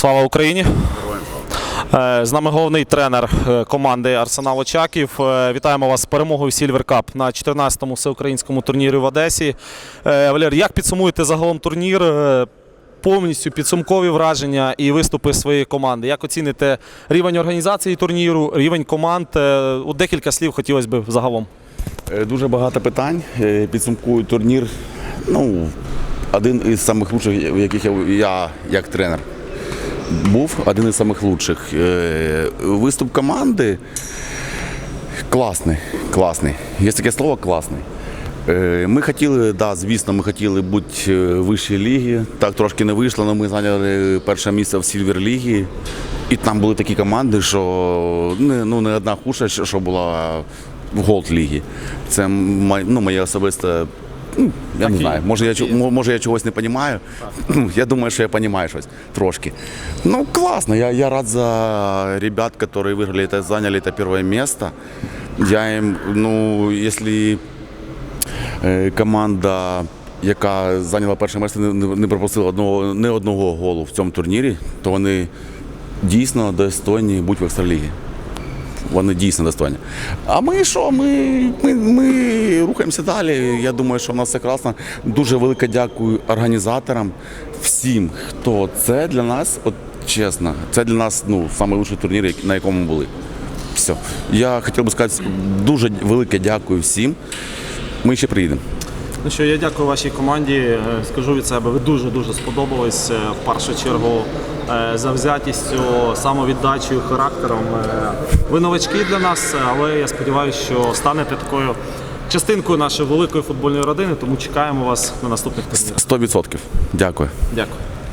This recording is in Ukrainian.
Слава Україні! Е, З нами головний тренер е, команди Арсенал Очаків. Е, Вітаємо вас з перемогою Сільвер Кап на 14-му всеукраїнському турнірі в Одесі. Валер, як підсумуєте загалом турнір? Повністю підсумкові враження і виступи своєї команди. Як оціните рівень організації турніру, рівень команд? У декілька слів хотілося б загалом. Дуже багато питань. Підсумкую турнір. Ну, один із самих лучших, в яких я як тренер був, один із самих лучших. Е, Виступ команди класний. класний. Є таке слово класний. Е, Ми хотіли, да, звісно, ми хотіли бути е, в вищій лігі. Так трошки не вийшло, але ми зайняли перше місце в Сільвер Лігі. І там були такі команди, що не, ну, не одна хуже, що була в Голд лігі. Це ну, моє особисте. ну, Я не Так і знаю, може я, чу- мо- може я чогось не розумію. Ну, Я думаю, що я розумію щось трошки. Ну, классно. Я, я рад за ребят, которые выиграли это, заняли это первое место. Я им, ну, если е, команда, яка зайняла перше місце, не, не- не пропустила одного, не одного голу в цьому турнірі, то вони дійсно достойні бути в екстралігі. Вони дійсно достойні. А ми що? Ми, ми, ми рухаємося далі. Я думаю, що в нас все класно. Дуже велике дякую організаторам, всім, хто це для нас, от чесно, це для нас ну, найкращий турнір, на якому ми були. Все. Я хотів би сказати дуже велике дякую всім. Ми ще приїдемо. Ну що, я дякую вашій команді. Е, Скажу від себе, ви дуже-дуже сподобались. Е, В першу чергу завзятістю, самовіддачею, характером. Е, Ви новачки для нас, е, але я сподіваюся, що станете такою частинкою нашої великої футбольної родини, тому чекаємо вас на наступних турнірах. 100%. Дякую. Дякую.